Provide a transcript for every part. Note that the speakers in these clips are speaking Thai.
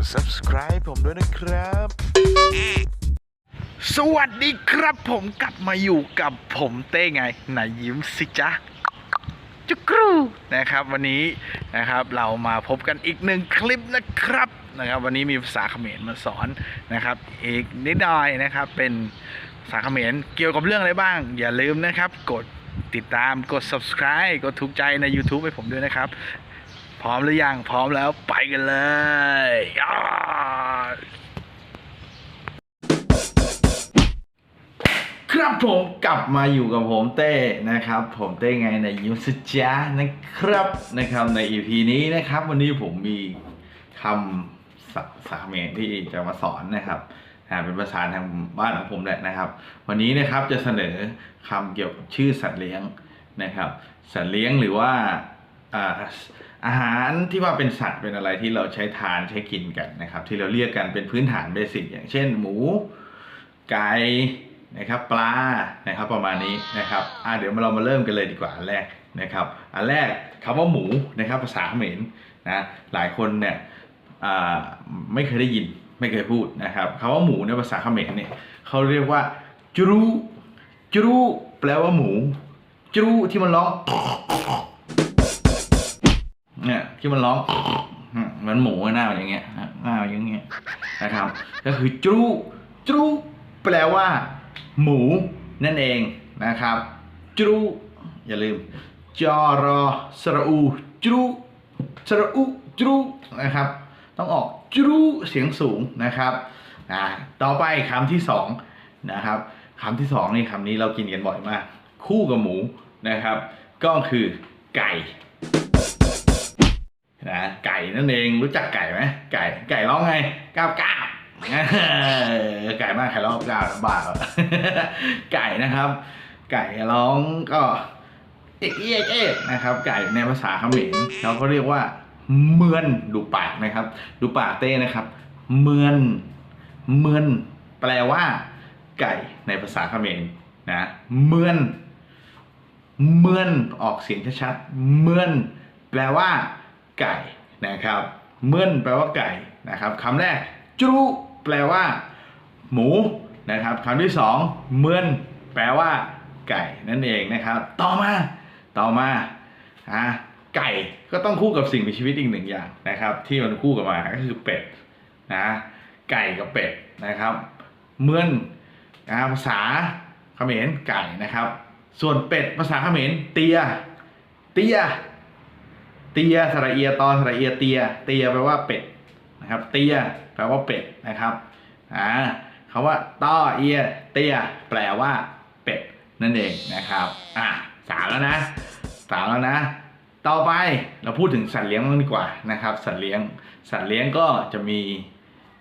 ด subscribe ผมด้วยนะครับ สวัสดีครับผมกลับมาอยู่กับผมเต้ไงนายยิ้มสิจ๊ะจุกรูนะครับวันนี้นะครับเรามาพบกันอีกหนึ่งคลิปนะครับนะครับวันนี้มีภาษาเขมรมาสอนนะครับอีกนิดหน่อยนะครับเป็นภาษาเขมรเกี่ยวกับเรื่องอะไรบ้าง อย่าลืมนะครับ กดติดตามกด subscribe กดถูกใจใน YouTube ให้ผมด้วยนะครับ พร้อมหรือยัง พร้อมแล้วไปกันเลยครับผมกลับมาอยู่กับผมเต้นะครับ ผมเต้ไงในยิมสจ้านะครับนะครับใน EP นี้นะครับ วันนี้ผมมีคำสาสาเขมรที่จะมาสอนนะครับเป็นภาษาทางบ้านของผมแหละนะครับ วันนี้นะครับจะเสนอคำเกี่ยวกับชื่อสัตว์เลี้ยงนะครับ สัตว์เลี้ยงหรือว่า อาหารที่ว่าเป็นสัตว์เป็นอะไรที่เราใช้ทานใช้กินกันนะครับ ที่เราเรียกกันเป็นพื้นฐานเบสิกอย่างเช่น หมู ไก่นะครับปลานะครับประมาณนี้นะครับอะเดี๋ยวเรามาเริ่มกันเลยดีกว่าอันแรกนะครับ อันแรกคำว่าหมูนะครับภาษาเขมรนะหลายคนเนี่ยอ่าไม่เคยได้ยินไม่เคยพูดนะครับคำว่าหมูในภาษาเขมรเนี่ยเขาเรียกว่าจรูจรูแปลว่าหมูจรูที่มันร้อง ที่มันร้องเหมือนหมูหน้ามันอย่างเงี้ยหน้ามันอย่างเงี้ยนะครับ ก็คือจรูจรูแปลว่า หมูนั่นเองนะครับจรูอย่าลืมจอรอสระอูจรูสระอูจรูนะครับ ต้องออกจรูเสียงสูงนะครับอ่าต่อไปคำที่สองนะครับคำที่สองนี่คำนี้เรากินกันบ่อยมาก คู่กับหมูนะครับ ก็คือไก่ นะไก่นั่นเองรู้จักไก่ไหมไก่ไก่ร้องไงก้าวก้าวไก่มากใครร้องก้าวบ้าเหรอไก่นะครับ ไก่ร้องก็เอกเอกเอกนะครับ ไก่ในภาษาเขมรเราก็เรียกว่า เมือนดูปากนะครับ ดูปากเต้นะครับ เมือนเมือนแปลว่า ไก่ในภาษาเขมรนะเมือนเมือนออกเสียงชัดๆเมือนแปลว่า ไก่นะครับเมือนแปลว่าไก่นะครับคำแรกจุแปลว่า หมูนะครับคำที่สองเมือนแปลว่า ไก่นั่นเองนะครับ ต่อมาต่อมาอะไก่ก็ต้องคู่กับสิ่งมีชีวิตอีกหนึ่งอย่างนะครับ ที่มันคู่กันมาก็คือเป็ดนะไก่กับเป็ดนะครับ เมือนนะภาษาเขมรไก่นะครับ ส่วนเป็ดภาษาเขมรเตีย เตีย เตียสระเอียตอสระเอียเตีย เตียแปลว่าเป็ดนะครับ เตียแปลว่าเป็ดนะครับอ่าคำว่าต้อเอีย เตีย แปลว่าเป็ดนั่นเองนะครับอ่าสามแล้วนะสามแล้วนะ ต่อไปเราพูดถึงสัตว์เลี้ยงบ้างดีกว่านะครับ สัตว์เลี้ยง สัตว์เลี้ยงก็จะมี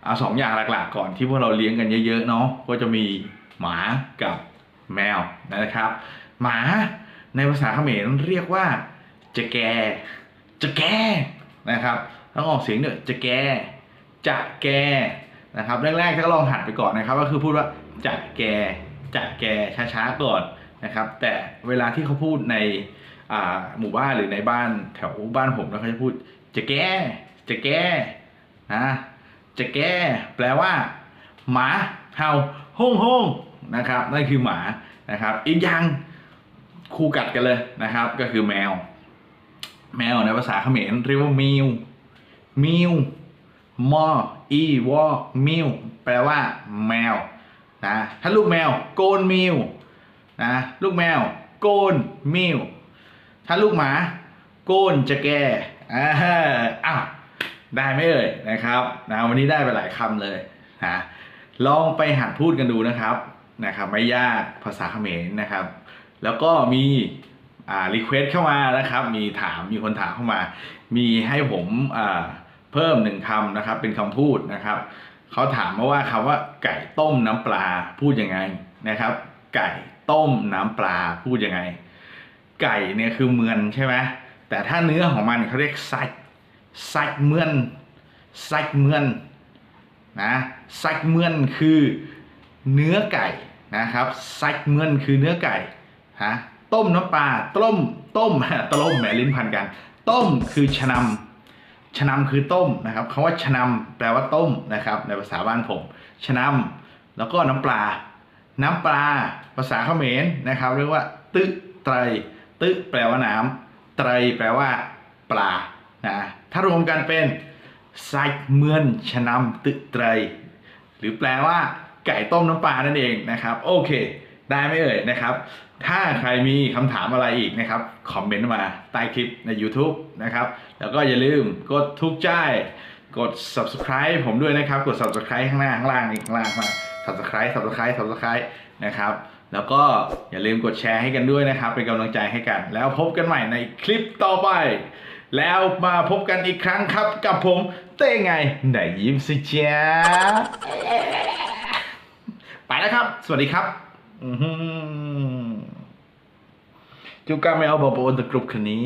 เอาสองอย่างหลักๆก่อนที่พวกเราเลี้ยงกันเยอะๆเนาะก็จะมีหมากับแมวนะครับ หมาในภาษาเขมรเรียกว่าจะแก จะแกนะครับต้องออกเสียงเนี่ยจะแกจะแกนะครับแรกๆก็ลองหัดไปก่อนนะครับ ก็คือพูดว่าจะแกจะแกช้าๆก่อนนะครับ แต่เวลาที่เขาพูดในหมู่บ้านหรือในบ้านแถวบ้านผมแล้วเขาจะพูด จะแกจะแกนะจะแกแปลว่า หมาเห่าห้องห้องนะครับนั่นคือหมานะครับ อีกอย่างคู่กัดกันเลยนะครับ ก็คือแมว แมวในภาษาเขมรเรียกว่ามิวมิวมออีวอมิวแปลว่าแมวนะถ้าลูกแมวโกนมิวนะลูกแมวโกนมิวถ้าลูกหมาโกนจะแกอ่าอ้าวได้ไหมเอ่ยนะครับนะวันนี้ได้ไปหลายคำเลยนะลองไปหัดพูดกันดูนะครับนะครับ ไม่ยากภาษาเขมรนะครับ แล้วก็มี อ่ารีเควสเข้ามานะครับ มีถามมีคนถามเข้ามา มีให้ผมอ่าเพิ่มหนึ่งคำนะครับ เป็นคำพูดนะครับเขาถามมาว่าคำว่าไก่ต้มน้ำปลาพูดยังไงนะครับ ไก่ต้มน้ำปลาพูดยังไง ไก่เนี่ยคือเมือนใช่ไหมแต่ถ้าเนื้อของมันเขาเรียกไซไซเมือนไซเมือนนะไซเมือนคือเนื้อไก่นะครับไซเมือนคือเนื้อไก่ฮะ ต้มน้ำปลาต้ม ต้มต้มแหมลิ้นพันกัน ต้มคือชะนำชะนำคือต้มนะครับคำว่าชะนำแปลว่าต้มนะครับ ในภาษาบ้านผมชะนำแล้วก็น้ำปลา น้ำปลา ภาษาเขมรนะครับ เรียกว่า ตึไตร ตึแปลว่าน้ำไตรแปลว่าปลานะถ้ารวมกันเป็นไซเมือนชะนำตึไตร หรือแปลว่าไก่ต้มน้ำปลานั่นเองนะครับ โอเค ได้ไหมเอ่ยนะครับ ถ้าใครมีคำถามอะไรอีกนะครับ คอมเมนต์มาใต้คลิปใน YouTube นะครับ แล้วก็อย่าลืมกดทุกใจ กด subscribe ผมด้วยนะครับ กด subscribe ข้างหน้าข้างล่างนี่ข้างล่างมา subscribe subscribe subscribe นะครับ แล้วก็อย่าลืมกดแชร์ให้กันด้วยนะครับ เป็นกำลังใจให้กัน แล้วพบกันใหม่ในคลิปต่อไป แล้วมาพบกันอีกครั้งครับกับผมเต้ไงไหนยิ้มสิจ้าไปแล้วครับ สวัสดีครับ ជួបការមិនអស់បងប្អូនទាំងគ្រប់គ្នា